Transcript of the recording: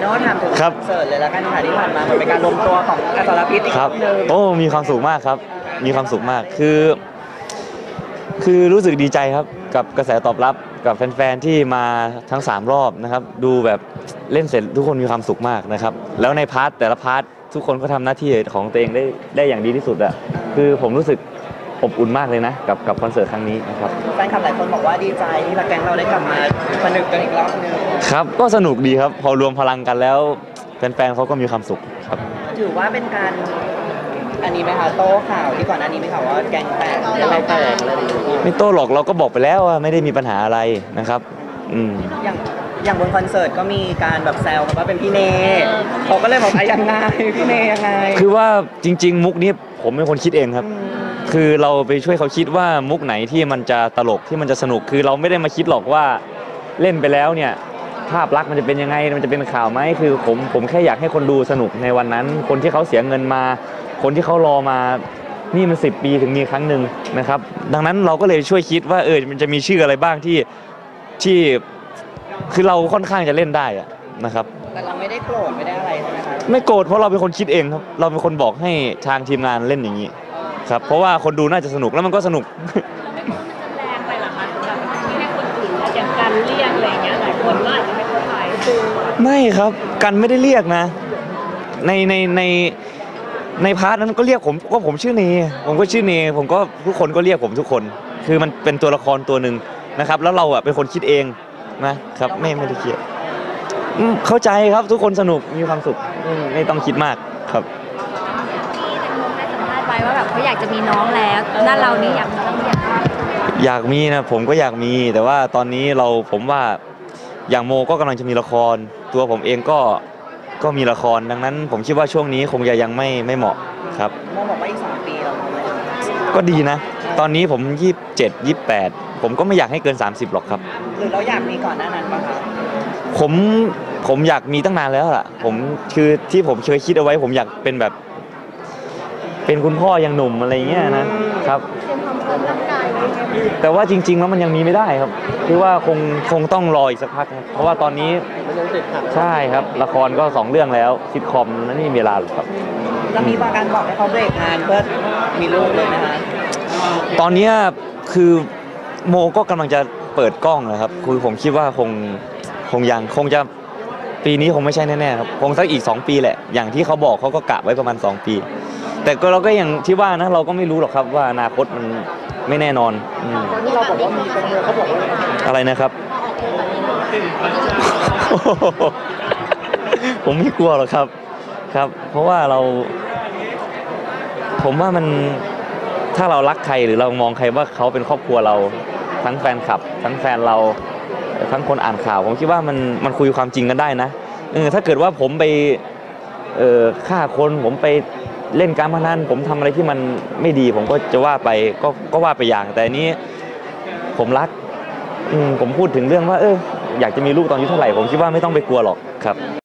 โน่ถามถึงครับคอนเสิร์ตเลยแล้วกันค่ะที่ผ่านมามันเป็นการรวมตัวของอสรพิษอีกครับรอบหนึงโอ้ มีความสุขมากครับ มีความสุขมาก คือ คือรู้สึกดีใจครับ กับกระแสตอบรับ กับแฟนๆ ที่มาทั้ง 3 รอบนะครับ ดูแบบเล่นเสร็จทุกคนมีความสุขมากนะครับ แล้วในพาร์ทแต่ละพาร์ททุกคนก็ทำหน้าที่ของตัวเองได้ได้อย่างดีที่สุดอะคือผมรู้สึก อบอุ่นมากเลยนะ กับกับคอนเสิร์ตครั้งนี้นะครับแฟนคลับหลายคนบอกว่าดีใจที่แก๊งเราได้กลับมาผนึกกันอีกรอบหนึงครับก็สนุกดีครับ พอรวมพลังกันแล้วแฟนๆเขาก็มีความสุขครับ ถือว่าเป็นการอันนี้ไหมคะโต้ข่าวที่ก่อนอันนี้ไม่ข่าวว่าแกงแตกแกงแตกอะไรอย่างเงี้ยไม่โต้หรอกเราก็บอกไปแล้วว่าไม่ได้มีปัญหาอะไรนะครับ อืมอย่างอย่างบนคอนเสิร์ตก็มีการแบบแซวกันว่าเป็นพี่เนเขาก็เลยบอกอะยังไงพี่เนยังไง คือว่าจริง ๆ มุกนี้ผมเป็นคนคิดเองครับม คือเราไปช่วยเขาคิดว่ามุกไหนที่มันจะตลกที่มันจะสนุกคือเราไม่ได้มาคิดหรอกว่าเล่นไปแล้วเนี่ยภาพลักษณ์มันจะเป็นยังไง มันจะเป็นข่าวไหมคือผมผมแค่อยากให้คนดูสนุกในวันนั้น คนที่เขาเสียเงินมา คนที่เขารอมานี่มันสิปีถึงมีครั้งหนึ่งนะครับ ดังนั้นเราก็เลยช่วยคิดว่าเออมันจะมีชื่ออะไรบ้างที่ที่คือเราค่อนข้างจะเล่นได้อะนะครับ แต่เราไม่ได้โกรธไม่ได้อะไรใช่ไหมคะไม่โกรธเพราะเราเป็นคนคิดเองครับเราเป็นคนบอกให้ทางทีมงานเล่นอย่างนี้ ครับเพราะว่าคนดูน่าจะสนุกแล้วมันก็สนุกแรงไปเหรอคะสำหรับที่ให้คนอื่นอย่างการเรียกอะไรอย่างเงี้ยหลายคนก็อาจจะไม่เข้าใจคือไม่ครับกันไม่ได้เรียกนะ ในในในในพาร์ทนั้นก็เรียกผมก็ผมชื่อเนผมก็ชื่อเนผมก็ทุกคนก็เรียกผมทุกคน คือมันเป็นตัวละครตัวหนึ่งนะครับ แล้วเราอะเป็นคนคิดเองนะครับไม่ไม่ได้เครียดอืมเข้าใจครับทุกคนสนุกมีความสุขอืมไม่ต้องคิดมากครับ เขาอยากจะมีน้องแล้วนั่นเรานี่อยากมีน้องอยากอยากมีนะผมก็อยากมี แต่ว่าตอนนี้เราผมว่าอย่างโมก็กำลังจะมีละคร ตัวผมเองก็ก็มีละครดังนั้น ผมคิดว่าช่วงนี้คงจะยังไม่ไม่เหมาะครับ โมบอกว่าอีกสามปีเราทำอะไรก็ดีนะ ตอนนี้ผม 27 28 ผมก็ไม่อยากให้เกิน 30 หรอกครับ หรือเราอยากมีก่อนหน้านั้นปะคะผมผมอยากมีตั้งนานแล้วล่ะ ผมคือที่ผมเคยคิดเอาไว้ ผมอยากเป็นแบบ เป็นคุณพ่อยังหนุ่มอะไรเงี้ยนะครับเตรียมความพร้อมร่างกายไว้ไหมแต่ว่าจริง ๆ แล้วมันยังมีไม่ได้ครับ คือว่าคงคงต้องรออีกสักพักครับเพราะว่าตอนนี้มันยังติดขัดใช่ครับ ละครก็สองเรื่องแล้วซิทคอมนั้นไม่มีเวลาหรอกครับเรามีการบอกให้เขาเบรกงานเพื่อมีลูกเลยนะคะตอนเนี้ยคือโมก็กำลังจะเปิดกล้องนะครับคือผมคิดว่าคงคงยังคงจะปีนี้คงไม่ใช่แน่ๆครับคงสักอีก 2 ปีแหละ อย่างที่เขาบอกเขาก็กะไว้ประมาณ 2 ปี แต่ก็เราก็อย่างที่ว่านะเราก็ไม่รู้หรอกครับว่าอนาคตมันไม่แน่นอนอืมที่เราบอกว่ามีเป็นเมือเขาบอกว่าอะไรนะครับ ผมไม่กลัวหรอกครับครับ เพราะว่าเรา ผมว่ามันถ้าเรารักใครหรือเรามองใครว่าเขาเป็นครอบครัวเรา ทั้งแฟนคลับ ทั้งแฟนเรา ทั้งคนอ่านข่าว ผมคิดว่ามันมันคุยความจริงกันได้นะเออถ้าเกิดว่าผมไป ฆ่าคนผมไปเล่นการพนันผมทำอะไรที่มันไม่ดี ผมก็จะว่าไปก็ก็ว่าไปอย่าง แต่อันนี้ผมรักอมผมพูดถึงเรื่องว่าเอออยากจะมีลูกตอนอายุเท่าไหร่ผมคิดว่าไม่ต้องไปกลัวหรอกครับ